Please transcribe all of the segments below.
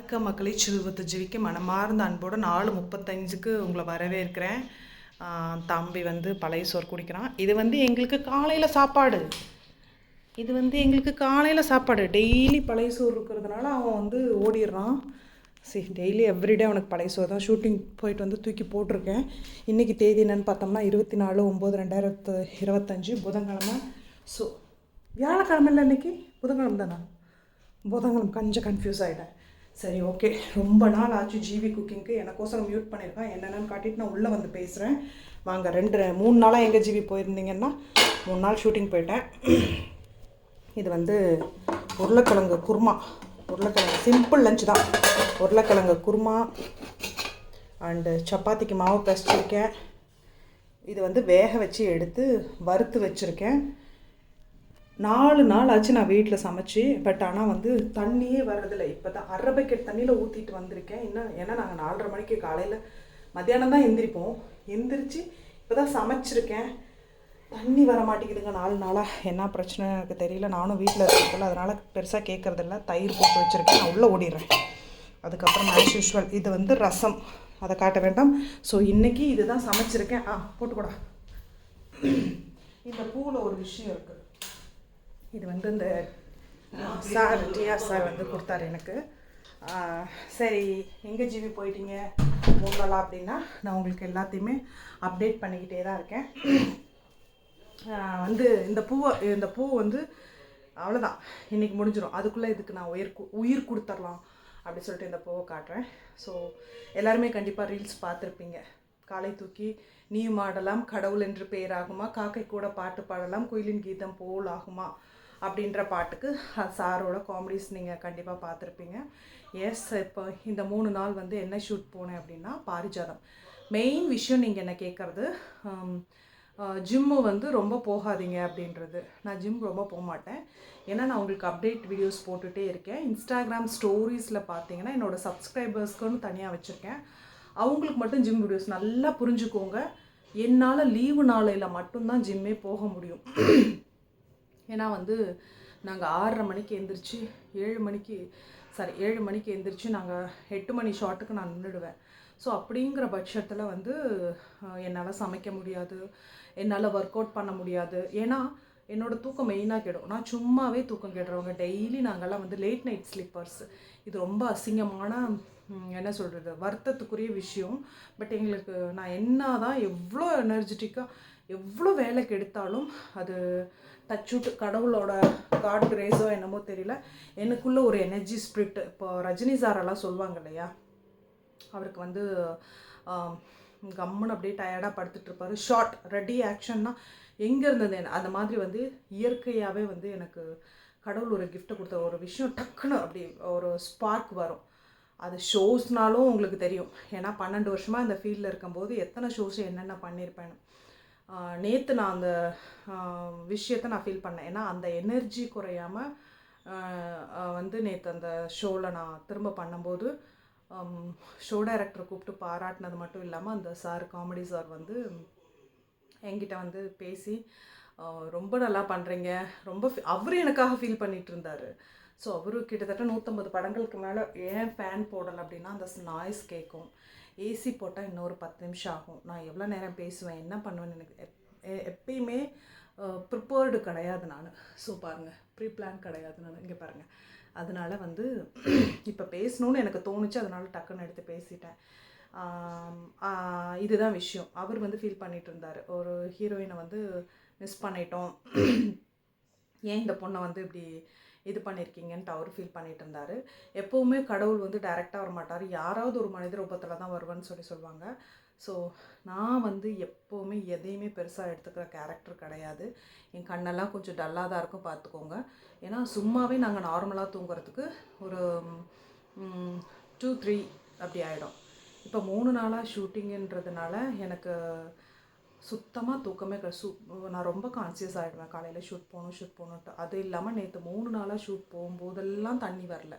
வணக்கம் மக்களை சிறுவத்து ஜீவிக்கு மனமார்ந்த அன்போடு நாலு முப்பத்தஞ்சுக்கு உங்களை வரவேற்கிறேன். தம்பி வந்து பழைய சோறு குடிக்கிறான். இது வந்து எங்களுக்கு காலையில் சாப்பாடு. இது வந்து எங்களுக்கு காலையில் சாப்பாடு. டெய்லி பழைய சோறு இருக்கிறதுனால அவன் வந்து ஓடிடுறான். சரி டெய்லி எவ்ரிடே அவனுக்கு பழைய சோறு தான். ஷூட்டிங் போயிட்டு வந்து தூக்கி போட்டிருக்கேன். இன்றைக்கி தேதி என்னென்னு பார்த்தோம்னா இருபத்தி நாலு ஒம்பது ரெண்டாயிரத்து இருபத்தஞ்சி புதன்கிழமை. ஸோ வியாழக்கிழமை இல்லை இன்னைக்கு? புதன்கிழமை தானா? புதன்கிழமை. கொஞ்சம் கன்ஃபியூஸ் ஆகிட்டேன் சரி ஓகே. ரொம்ப நாள் ஆச்சு ஜிவி குக்கிங்க்கு எனக்கோசரம் மியூட் பண்ணியிருக்கேன் என்னென்னு காட்டிட்டு நான் உள்ளே வந்து பேசுகிறேன் வாங்க ரெண்டு மூணு நாளாக எங்கே ஜிவி போயிருந்தீங்கன்னா மூணு நாள் ஷூட்டிங் போயிட்டேன். இது வந்து உருளைக்கிழங்கு குருமா. உருளைக்கிழங்கு சிம்பிள் லஞ்ச் தான். உருளைக்கிழங்கு குருமா அண்டு சப்பாத்திக்கு மாவு பிசைச்சிருக்கேன் இது வந்து வேக வச்சு எடுத்து வறுத்து வச்சுருக்கேன். நாலு நாள் ஆச்சு நான் வீட்டில் சமைச்சு பட் ஆனால் வந்து தண்ணியே வர்றதில்ல. இப்போ தான் அரை பக்கெட் தண்ணியில் ஊற்றிட்டு வந்திருக்கேன். இன்னும் ஏன்னா நாங்கள் நாலரை மணிக்கு காலையில் மத்தியானம் தான் எந்திரிப்போம். எந்திரிச்சு இப்போ தான் சமைச்சிருக்கேன். தண்ணி வர மாட்டேங்குதுங்க நாலு நாளாக என்ன பிரச்சனை எனக்கு தெரியல. நானும் வீட்டில் இருக்கிறதில்ல அதனால் பெருசாக கேட்குறதில்ல தயிர் போட்டு வச்சுருக்கேன். நான் உள்ளே ஓடிடுறேன். அதுக்கப்புறம் ஆஸ் யூஷுவல் இது வந்து ரசம். அதை காட்ட வேண்டாம். ஸோ இன்றைக்கி இதுதான் சமைச்சிருக்கேன். ஆ போட்டுக்கூடா. இந்த பூவில் ஒரு விஷயம் இருக்குது இது வந்து இந்த சார் டிஆர் சார் வந்து கொடுத்தாரு எனக்கு. சரி எங்கே ஜிவி போயிட்டீங்க? போகலாம் அப்படின்னா நான் உங்களுக்கு எல்லாத்தையுமே அப்டேட் பண்ணிக்கிட்டே தான் இருக்கேன். வந்து இந்த பூவை இந்த பூ வந்து அவ்வளோதான் இன்றைக்கி முடிஞ்சிடும் அதுக்குள்ளே இதுக்கு நான் உயிர் கு- உயிர் கொடுத்துர்லாம் அப்படி சொல்லிட்டு இந்த பூவை காட்டுறேன். ஸோ எல்லாருமே கண்டிப்பாக ரீல்ஸ் பார்த்துருப்பீங்க. காலை தூக்கி நீயும் ஆடலாம் கடவுள் என்று பெயராகுமா காக்கை கூட பாட்டு பாடலாம் குயிலின் கீதம் போல் ஆகுமா அப்படின்ற பாட்டுக்கு சாரோட காமெடிஸ் நீங்கள் கண்டிப்பாக பார்த்துருப்பீங்க. எஸ் இப்போ இந்த மூணு நாள் வந்து என்ன ஷூட் போனேன் அப்படின்னா பாரிஜாதம். மெயின் விஷயம் நீங்கள் என்ன கேட்குறது ஜிம்மு வந்து ரொம்ப போகாதீங்க அப்படின்றது. நான் ஜிம் ரொம்ப போக மாட்டேன் ஏன்னா நான் உங்களுக்கு அப்டேட் வீடியோஸ் போட்டுகிட்டே இருக்கேன். இன்ஸ்டாகிராம் ஸ்டோரிஸில் பார்த்தீங்கன்னா என்னோடய சப்ஸ்கிரைபர்ஸ்க்குன்னு தனியாக வச்சுருக்கேன். அவங்களுக்கு மட்டும் ஜிம் வீடியோஸ் நல்லா புரிஞ்சுக்கோங்க. என்னால் லீவு நாளையில் மட்டும்தான் ஜிம்மே போக முடியும். ஏன்னா வந்து நாங்கள் ஆறரை மணிக்கு எழுந்திரிச்சு ஏழு மணிக்கு சாரி ஏழு மணிக்கு எழுந்திரிச்சு நாங்கள் எட்டு மணி ஷாட்டுக்கு நான் நின்றுடுவேன் ஸோ அப்படிங்கிற பட்சத்தில் வந்து என்னால் சமைக்க முடியாது. என்னால் ஒர்க் அவுட் பண்ண முடியாது. ஏன்னா என்னோடய தூக்கம் மெயினாக கெடும். நான் சும்மாவே தூக்கம் கெடுறவங்க. டெய்லி நாங்கள்லாம் வந்து லேட் நைட் ஸ்லீப்பர்ஸ் இது ரொம்ப அசிங்கமான என்ன சொல்கிறது வருத்தத்துக்குரிய விஷயம். பட் எங்களுக்கு நான் என்ன தான் எவ்வளோ எனர்ஜெட்டிக்காக எவ்வளோ வேலைக்கு எடுத்தாலும் அது டச்சுட்டு கடவுளோட காட் கிரேஸோ என்னமோ தெரியல. எனக்குள்ள ஒரு எனர்ஜி ஸ்பிரிட் இப்போ ரஜினி சாரெல்லாம் சொல்லுவாங்க இல்லையா? அவருக்கு வந்து கம்முன்னு அப்படியே டயர்டாக படுத்துட்டு இருப்பாரு. ஷார்ட் ரெடி ஆக்ஷன்னா எங்கே இருந்தது? அந்த மாதிரி வந்து இயற்கையாகவே வந்து எனக்கு கடவுள் ஒரு கிஃப்ட்டை கொடுத்த ஒரு விஷயம் டக்குன்னு அப்படி ஒரு ஸ்பார்க் வரும். அது ஷோஸ்னாலும் உங்களுக்கு தெரியும். ஏன்னா பன்னெண்டு வருஷமாக இந்த ஃபீல்டில் இருக்கும்போது எத்தனை ஷோஸ் என்னென்ன பண்ணியிருப்பேன்னு நேற்று நான் அந்த விஷயத்தை நான் ஃபீல் பண்ணேன். ஏன்னா அந்த எனர்ஜி குறையாமல் வந்து நேற்று அந்த ஷோவில் நான் திரும்ப பண்ணும்போது ஷோ டைரக்டரை கூப்பிட்டு பாராட்டினது மட்டும் இல்லாமல் அந்த சார் காமெடி சார் வந்து என்கிட்ட வந்து பேசி ரொம்ப நல்லா பண்ணுறீங்க ரொம்ப fe- அவரு எனக்காக ஃபீல் பண்ணிகிட்டு இருந்தார். ஸோ அவரு கிட்டத்தட்ட நூற்றம்பது படங்களுக்கு மேலே ஏன் ஃபேன் போடலை அப்படின்னா அந்த நாய்ஸ் கேட்கும் ஏசி போட்டால் இன்னொரு பத்து நிமிஷம் ஆகும். நான் எவ்வளோ நேரம் பேசுவேன் என்ன பண்ணுவேன்னு எனக்கு எப்- எப்பயுமே ப்ரிப்பேர்டு கிடையாது நான். ஸோ பாருங்கள் ப்ரீ பிளான் கிடையாது நான். இங்கே பாருங்கள் அதனால வந்து இப்போ பேசணும்னு எனக்கு தோணுச்சு. அதனால் டக்குன்னு எடுத்து பேசிட்டேன். இதுதான் விஷயம். அவர் வந்து ஃபீல் பண்ணிட்டு இருந்தார். ஒரு ஹீரோயினை வந்து மிஸ் பண்ணிட்டோம். ஏன் இந்த பொண்ணை வந்து இப்படி இது பண்ணியிருக்கீங்கன்ட்டு அவர் ஃபீல் பண்ணிட்டு இருந்தார் எப்போவுமே கடவுள் வந்து டைரெக்டாக வர மாட்டார் யாராவது ஒரு மனித ரூபத்தில் தான் வருவான்னு சொல்லி சொல்லுவாங்க ஸோ நான் வந்து எப்போவுமே எதையுமே பெருசாக எடுத்துக்கிற கேரக்டர் கிடையாது. என் கண்ணெல்லாம் கொஞ்சம் டல்லாக தான் இருக்கும் பார்த்துக்கோங்க. ஏன்னா சும்மாவே நாங்கள் நார்மலாக தூங்குறதுக்கு ஒரு டூ த்ரீ அப்படி ஆகிடும் இப்போ மூணு நாளாக ஷூட்டிங்குன்றதுனால எனக்கு சுத்தமாக தூக்கமே கிடையாது சு நான் ரொம்ப கான்சியஸ் ஆகிடுவேன் காலையில் ஷூட் போகணும் ஷூட் போகணுன்ட்டு. அது இல்லாமல் நேற்று மூணு நாளாக ஷூட் போகும்போதெல்லாம் தண்ணி வரல.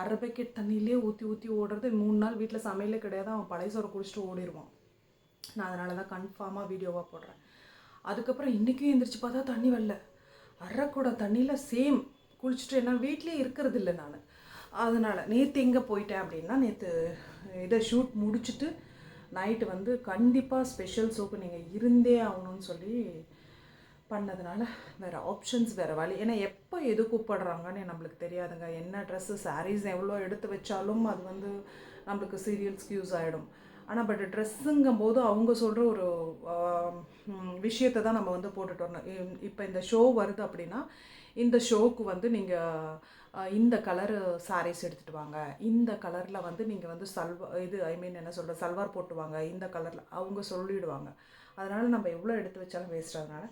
அரை பேக்கெட் தண்ணியிலே ஊற்றி ஊற்றி ஓடுறது மூணு நாள் வீட்டில் சமையலே கிடையாது. அவன் பழைய சோறு குடிச்சிட்டு ஓடிடுவான் நான் அதனால தான் கன்ஃபார்மாக வீடியோவாக போடுறேன். அதுக்கப்புறம் இன்றைக்கும் எந்திரிச்சு பார்த்தா தண்ணி வரல. அரை கூட தண்ணியில் சேம் குளிச்சுட்டு என்ன வீட்லேயே இருக்கிறது இல்லை நான். அதனால் நேற்று எங்கே போயிட்டேன் அப்படின்னா நேற்று இதை ஷூட் முடிச்சுட்டு நைட்டு வந்து கண்டிப்பாக ஸ்பெஷல் சோப்பு நீங்கள் இருந்தே ஆகணும்னு சொல்லி பண்ணதுனால வேறு ஆப்ஷன்ஸ் வேறு வழி. ஏன்னா எப்போ எது கூப்பிடுறாங்கன்னு நம்மளுக்கு தெரியாதுங்க. என்ன ட்ரெஸ்ஸு சாரீஸ் எவ்வளோ எடுத்து வச்சாலும் அது வந்து நம்மளுக்கு சீரியல்ஸ்க்கு யூஸ் ஆகிடும் ஆனால் பட் ட்ரெஸ்ஸுங்கும் போது அவங்க சொல்கிற ஒரு விஷயத்தை தான் நம்ம வந்து போட்டுட்டு வரணும். இப்போ இந்த ஷோ வருது அப்படின்னா இந்த ஷோக்கு வந்து நீங்கள் இந்த கலரு சாரீஸ் எடுத்துகிட்டு வாங்க. இந்த கலரில் வந்து நீங்கள் வந்து சல்வா இது ஐ மீன் என்ன சொல்கிற சல்வார் போட்டுவாங்க இந்த கலரில் அவங்க சொல்லிடுவாங்க. அதனால் நம்ம எவ்வளோ எடுத்து வச்சாலும் வேஸ்ட் அதனால்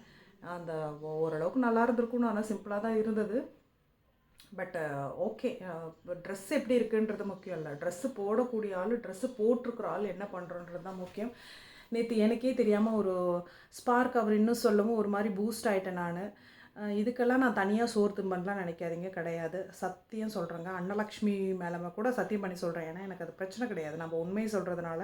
அந்த ஓரளவுக்கு நல்லா இருந்திருக்கும்னு ஆனால் சிம்பிளாக தான் இருந்தது. பட்டு ஓகே ட்ரெஸ் எப்படி இருக்குன்றது முக்கியம் இல்லை. ட்ரெஸ்ஸு போடக்கூடிய ஆள் ட்ரெஸ்ஸு போட்டிருக்கிற ஆள் என்ன பண்ணுறோன்றது தான் முக்கியம். நேற்று எனக்கே தெரியாமல் ஒரு ஸ்பார்க் அவர் இன்னும் சொல்லவும் ஒரு மாதிரி பூஸ்ட் ஆகிட்டேன் நான். இதுக்கெல்லாம் நான் தனியாக சோறு தும்பன்லாம் நினைக்காதீங்க கிடையாது. சத்தியம் சொல்கிறேங்க அன்னலக்ஷ்மி மேலே கூட சத்தியம் பண்ணி சொல்கிறேன் ஏன்னா எனக்கு அது பிரச்சனை கிடையாது. நம்ம உண்மையை சொல்கிறதுனால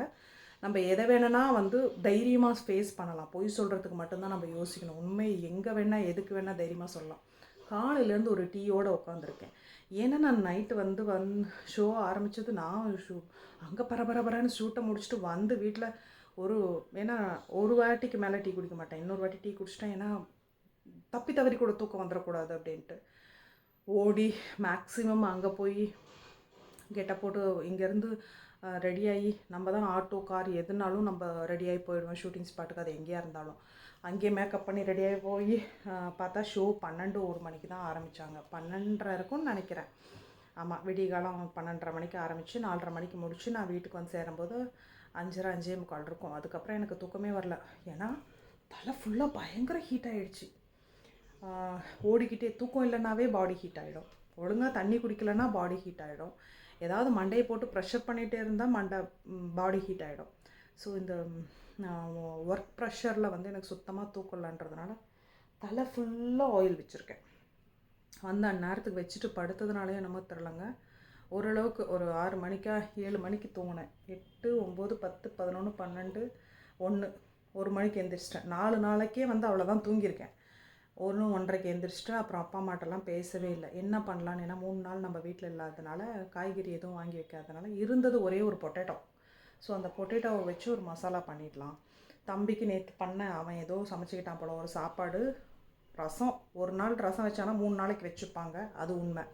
நம்ம எதை வேணும்னா வந்து தைரியமாக ஃபேஸ் பண்ணலாம். பொய் சொல்கிறதுக்கு மட்டும்தான் நம்ம யோசிக்கணும். உண்மை எங்கே வேணால் எதுக்கு வேணால் தைரியமாக சொல்லலாம். காலையிலேருந்து ஒரு டீயோடு உட்காந்துருக்கேன் ஏன்னா நான் நைட்டு வந்து வந் ஷோ ஆரம்பித்தது நான் ஷூ அங்கே பரபரபரன்னு ஷூட்டை முடிச்சுட்டு வந்து வீட்டில் ஒரு ஏன்னா ஒரு வாட்டிக்கு மேலே டீ குடிக்க மாட்டேன். இன்னொரு வாட்டி டீ குடிச்சிட்டேன். ஏன்னா தப்பி தவறி கூட தூக்கம் வந்துடக்கூடாது அப்படின்ட்டு. ஓடி மேக்ஸிமம் அங்கே போய் கெட்டப் போட்டு இங்கேருந்து ரெடியாகி நம்ம தான் ஆட்டோ கார் எதுனாலும் நம்ம ரெடியாகி போயிடுவோம் ஷூட்டிங் ஸ்பாட்டுக்கு அது எங்கேயா இருந்தாலும். அங்கேயே மேக்கப் பண்ணி ரெடியாகி போய் பார்த்தா ஷோ பன்னெண்டு ஒரு மணிக்கு தான் ஆரம்பித்தாங்க பன்னெண்டரை இருக்கும்னு நினைக்கிறேன் ஆமாம் விடியகாலம் பன்னெண்டரை மணிக்கு ஆரம்பித்து நாலரை மணிக்கு முடித்து நான் வீட்டுக்கு வந்து சேரும்போது அஞ்சரை அஞ்சே முக்கால் இருக்கும். அதுக்கப்புறம் எனக்கு தூக்கமே வரல. ஏன்னா தலை ஃபுல்லாக பயங்கர ஹீட் ஆகிடுச்சு ஓடிக்கிட்டே தூக்கம் இல்லைனாவே பாடி ஹீட் ஆகிடும் ஒழுங்காக தண்ணி குடிக்கலைன்னா பாடி ஹீட் ஆகிடும் ஏதாவது மண்டையை போட்டு ப்ரெஷர் பண்ணிகிட்டே இருந்தால் மண்டை பாடி ஹீட் ஆகிடும் ஸோ இந்த ஒர்க் ப்ரெஷரில் வந்து எனக்கு சுத்தமாக தூக்கலன்றதுனால தலை ஃபுல்லாக ஆயில் வச்சுருக்கேன். அந்த அந்நேரத்துக்கு வச்சுட்டு படுத்ததுனாலே என்னமோ தெரிலங்க ஓரளவுக்கு ஒரு ஆறு மணிக்கா ஏழு மணிக்கு தூங்கினேன். எட்டு ஒம்பது பத்து பதினொன்று பன்னெண்டு ஒன்று ஒரு மணிக்கு எந்திரிச்சிட்டேன். நாலு நாளைக்கே வந்து அவ்வளோதான் தூங்கியிருக்கேன். ஒன்று ஒன்றரைக்கு எழுந்திரிச்சிட்டு அப்புறம் அப்பா அம்மாட்டெல்லாம் பேசவே இல்லை. என்ன பண்ணலான்னு? ஏன்னா மூணு நாள் நம்ம வீட்டில் இல்லாததுனால காய்கறி எதுவும் வாங்கி வைக்காதனால இருந்தது ஒரே ஒரு பொட்டேட்டோ. ஸோ அந்த பொட்டேட்டோவை வச்சு ஒரு மசாலா பண்ணிடலாம். தம்பிக்கு நேற்று பண்ண அவன் ஏதோ சமைச்சிக்கிட்டான் போல ஒரு சாப்பாடு ரசம். ஒரு நாள் ரசம் வச்சானா மூணு நாளைக்கு வச்சுப்பாங்க. அது உண்மை.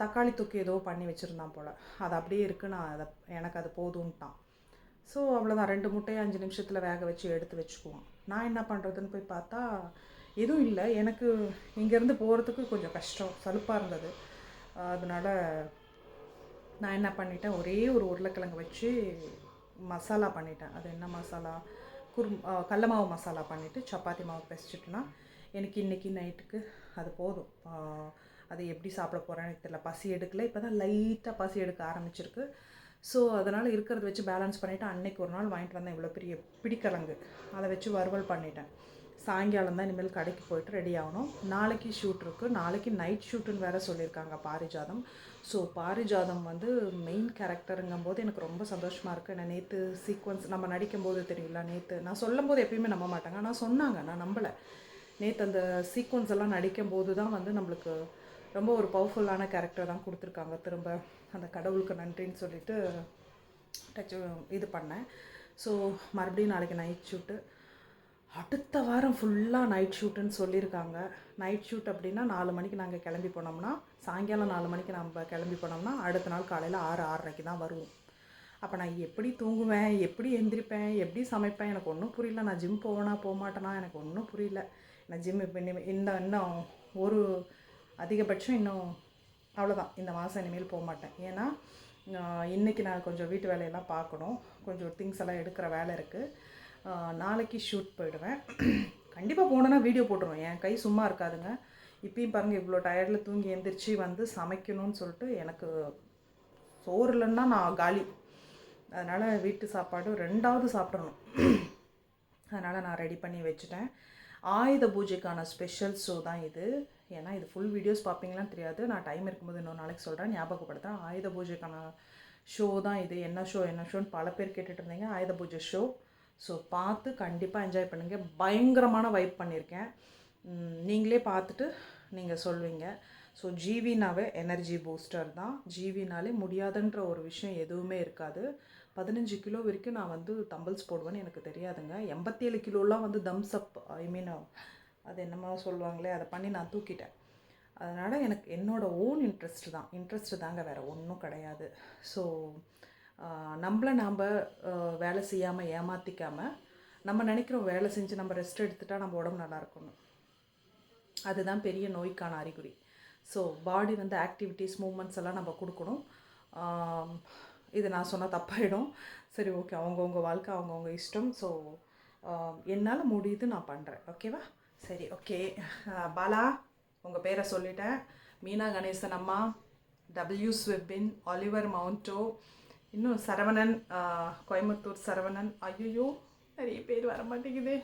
தக்காளி தூக்கி ஏதோ பண்ணி வச்சுருந்தான் போல். அது அப்படியே இருக்குது நான் அதை எனக்கு அது போதும்ட்டான். ஸோ அவ்வளோதான் ரெண்டு முட்டையை அஞ்சு நிமிஷத்தில் வேக வச்சு எடுத்து வச்சுக்குவான். நான் என்ன பண்ணுறதுன்னு போய் பார்த்தா எதுவும் இல்லை. எனக்கு இங்கேருந்து போகிறதுக்கு கொஞ்சம் கஷ்டம். சலுப்பாக இருந்தது. அதனால் நான் என்ன பண்ணிட்டேன்? ஒரே ஒரு உருளைக்கிழங்கு வச்சு மசாலா பண்ணிட்டேன். அது என்ன மசாலா? குர் கடல மாவு மசாலா பண்ணிவிட்டு சப்பாத்தி மாவு பிசைச்சிட்டுனா எனக்கு இன்றைக்கி நைட்டுக்கு அது போதும். அது எப்படி சாப்பிட போகிறேன்னு தெரியல. பசி எடுக்கல. இப்போ தான் லைட்டாக பசி எடுக்க ஆரம்பிச்சிருக்கு. ஸோ அதனால் இருக்கிறத வச்சு பேலன்ஸ் பண்ணிவிட்டு அன்னைக்கு ஒரு நாள் வாங்கிட்டு வந்தேன். இவ்வளோ பெரிய பிடிக்கிழங்கு. அதை வச்சு வறுவல் பண்ணிட்டேன். சாயங்காலம் தான் இனிமேல் கடைக்கு போயிட்டு ரெடி ஆகணும். நாளைக்கு ஷூட் இருக்குது நாளைக்கு நைட் ஷூட்டுன்னு வேறு சொல்லியிருக்காங்க பாரிஜாதம். ஸோ பாரிஜாதம் வந்து மெயின் கேரக்டருங்கும் போது எனக்கு ரொம்ப சந்தோஷமாக இருக்குது நான் நேற்று சீக்வன்ஸ் நம்ம நடிக்கும் போது தெரியல நேற்று நான் சொல்லும் போது எப்பயுமே நம்ப மாட்டாங்க. ஆனால் சொன்னாங்க. நான் நம்பலை. நேற்று அந்த சீக்வன்ஸ் எல்லாம் நடிக்கும் போது தான் வந்து நம்மளுக்கு ரொம்ப ஒரு பவர்ஃபுல்லான கேரக்டர் தான் கொடுத்துருக்காங்க. திரும்ப அந்த கடவுளுக்கு நன்றின்னு சொல்லிட்டு டச் இது பண்ணேன். ஸோ மறுபடியும் நாளைக்கு நைட் ஷூட்டு அடுத்த வாரம் ஃபுல்லாக நைட் ஷூட்டுன்னு சொல்லியிருக்காங்க. நைட் ஷூட் அப்படின்னா நாலு மணிக்கு நாங்கள் கிளம்பி போனோம்னா சாயங்காலம் நாலு மணிக்கு நம்ம கிளம்பி போனோம்னா அடுத்த நாள் காலையில் ஆறு ஆறரைக்கு தான் வருவோம். அப்போ நான் எப்படி தூங்குவேன் எப்படி எந்திரிப்பேன் எப்படி சமைப்பேன் எனக்கு ஒன்றும் புரியல. நான் ஜிம் போவேனா போக மாட்டேனா எனக்கு ஒன்றும் புரியல. நான் ஜிம் இப்போ இந்த இன்னும் ஒரு அதிகபட்சம் இன்னும் அவ்வளோதான் இந்த மாதம் இனிமேல் போக மாட்டேன் ஏன்னா இன்றைக்கி நான் கொஞ்சம் வீட்டு வேலையெல்லாம் பார்க்கணும். கொஞ்சம் திங்ஸ் எல்லாம் எடுக்கிற வேலை இருக்குது நாளைக்கு ஷூட் போயிடுவேன். கண்டிப்பாக போனேன்னா வீடியோ போட்டுருவேன். என் கை சும்மா இருக்காதுங்க. இப்பயும் பாருங்கள் இவ்வளோ டயர்டில் தூங்கி எந்திரிச்சு வந்து சமைக்கணும்னு சொல்லிட்டு எனக்கு சோறு இல்லைன்னா நான் காலி. அதனால் வீட்டு சாப்பாடு ரெண்டாவது சாப்பிடணும். அதனால் நான் ரெடி பண்ணி வச்சுட்டேன். ஆயுத பூஜைக்கான ஸ்பெஷல் ஷோ தான் இது. ஏன்னா இது ஃபுல் வீடியோஸ் பார்ப்பீங்களான்னு தெரியாது. நான் டைம் இருக்கும்போது இன்னொரு நாளைக்கு சொல்கிறேன் ஞாபகப்படுத்துகிறேன் ஆயுத பூஜைக்கான ஷோ தான் இது. என்ன ஷோ என்ன ஷோன்னு பல பேர் கேட்டுட்டு இருந்தீங்க. ஆயுத பூஜை ஷோ ஸோ பார்த்து கண்டிப்பாக என்ஜாய் பண்ணுங்கள் பயங்கரமான வைப் பண்ணியிருக்கேன் நீங்களே பார்த்துட்டு நீங்கள் சொல்வீங்க. ஸோ ஜிவினாவே எனர்ஜி பூஸ்டர் தான். ஜிவினாலே முடியாதுன்ற ஒரு விஷயம் எதுவுமே இருக்காது. பதினஞ்சு கிலோ வரைக்கும் நான் வந்து தம்பிள்ஸ் போடுவேன்னு எனக்கு தெரியாதுங்க. எண்பத்தேழு கிலோலாம் வந்து தம்ஸ் அப் ஐ மீன் அது என்னமோ சொல்லுவாங்களே அதை பண்ணி நான் தூக்கிட்டேன். அதனால் எனக்கு என்னோடய ஓன் இன்ட்ரெஸ்ட் தான். இன்ட்ரெஸ்ட் தாங்க வேறு ஒன்றும் கிடையாது. ஸோ நம்மளை நாம் வேலை செய்யாமல் ஏமாற்றிக்காமல் நம்ம நினைக்கிறோம் வேலை செஞ்சு நம்ம ரெஸ்ட் எடுத்துட்டால் நம்ம உடம்பு நல்லா இருக்கணும் அதுதான் பெரிய நோய்க்கான அறிகுறி. ஸோ பாடி வந்து ஆக்டிவிட்டீஸ் மூமெண்ட்ஸ் எல்லாம் நம்ம கொடுக்கணும். இது நான் சொன்னால் தப்பாயிடும். சரி ஓகே அவங்கவுங்க வாழ்க்கை அவங்கவுங்க இஷ்டம். ஸோ என்னால் முடியுது நான் பண்ணுறேன் ஓகேவா சரி ஓகே பாலா உங்கள் பேரை சொல்லிட்டேன். மீனா கணேசன் அம்மா டபிள்யூ ஸ்விப்பின் ஆலிவர் மவுண்டோ இன்னும் சரவணன் கோயம்புத்தூர் சரவணன். ஐயோ நிறைய பேர் வர மாட்டேங்குதே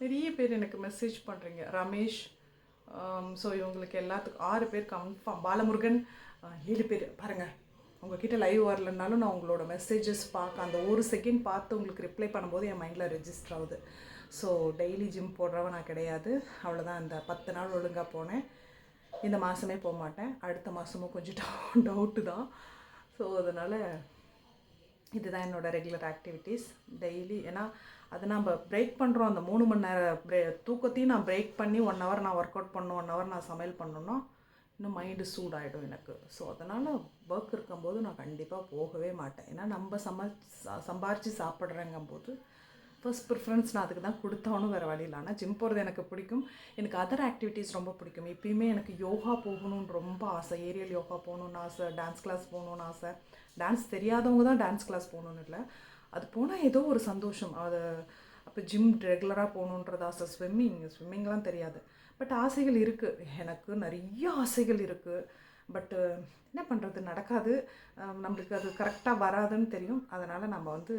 நிறைய பேர் எனக்கு மெசேஜ் பண்ணுறீங்க ரமேஷ் ஸோ இவங்களுக்கு எல்லாத்துக்கும் ஆறு பேர் கன்ஃபார்ம் பாலமுருகன் ஏழு பேர். பாருங்கள் உங்ககிட்ட லைவ் வரலனாலும் நான் உங்களோட மெசேஜஸ் பார்க்க அந்த ஒரு செகண்ட் பார்த்து உங்களுக்கு ரிப்ளை பண்ணும்போது என் மைண்டில் ரெஜிஸ்டர் ஆகுது. ஸோ டெய்லி ஜிம் போடுறவன் நான் கிடையாது. அவ்வளோதான் அந்த பத்து நாள் ஒழுங்காக போனேன். இந்த மாதமே போக மாட்டேன் அடுத்த மாதமும் கொஞ்சம் டவுட்டு தான். ஸோ அதனால் இதுதான் என்னோட ரெகுலர் ஆக்டிவிட்டீஸ் டெய்லி ஏன்னா அதை நம்ம பிரேக் பண்ணுறோம் அந்த மூணு மணி நேரம் பிரே தூக்கத்தையும் நான் பிரேக் பண்ணி ஒன் ஹவர் நான் ஒர்க் அவுட் பண்ணணும் ஒன் ஹவர் நான் சமையல் பண்ணணும்னா இன்னும் மைண்டு சூடாகிடும் எனக்கு. ஸோ அதனால் ஒர்க் இருக்கும்போது நான் கண்டிப்பாக போகவே மாட்டேன். ஏன்னா நம்ம சம ச- சம்பாரிச்சு சாப்பிட்றேங்கும்போது ஃபர்ஸ்ட் ப்ரிஃபரன்ஸ் நான் அதுக்கு தான் கொடுத்தாலும் வேறு வழி இல்லை. ஆனால் ஜிம் போகிறது எனக்கு பிடிக்கும். எனக்கு அதர் ஆக்டிவிட்டீஸ் ரொம்ப பிடிக்கும். எப்பயுமே எனக்கு யோகா போகணும்னு ரொம்ப ஆசை. ஏரியல் யோகா போகணுன்னு ஆசை. டான்ஸ் கிளாஸ் போகணுன்னு ஆசை. டான்ஸ் தெரியாதவங்க தான் டான்ஸ் கிளாஸ் போகணுன்னு இல்லை. அது போனால் ஏதோ ஒரு சந்தோஷம். அது அப்போ ஜிம் ரெகுலராக போகணுன்றது? ஆசை. ஸ்விம்மிங் ஸ்விம்மிங்லாம் தெரியாது. பட் ஆசைகள் இருக்குது எனக்கு நிறைய ஆசைகள் இருக்குது பட்டு என்ன பண்ணுறது நடக்காது. நம்மளுக்கு அது கரெக்டாக வராதுன்னு தெரியும். அதனால் நம்ம வந்து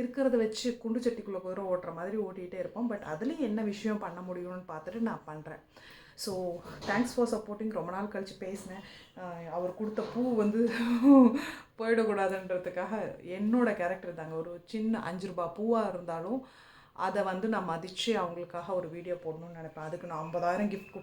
இருக்கிறத வச்சு குண்டு சட்டிக்குள்ளே போகிற ஓட்டுற மாதிரி ஓட்டிகிட்டே இருப்போம். பட் அதுலேயும் என்ன விஷயம் பண்ண முடியும்னு பார்த்துட்டு நான் பண்ணுறேன் ஸோ தேங்க்ஸ் ஃபார் சப்போர்ட்டிங் ரொம்ப நாள் கழித்து பேசினேன். அவர் கொடுத்த பூ வந்து போயிடக்கூடாதுன்றதுக்காக என்னோட கேரக்டர் தாங்க. ஒரு சின்ன அஞ்சு ரூபாய் பூவாக இருந்தாலும் அதை வந்து நான் மதித்து அவங்களுக்காக ஒரு வீடியோ போடணும்னு நினைப்பேன். அதுக்கு நான் ஐம்பதாயிரம் கிஃப்ட்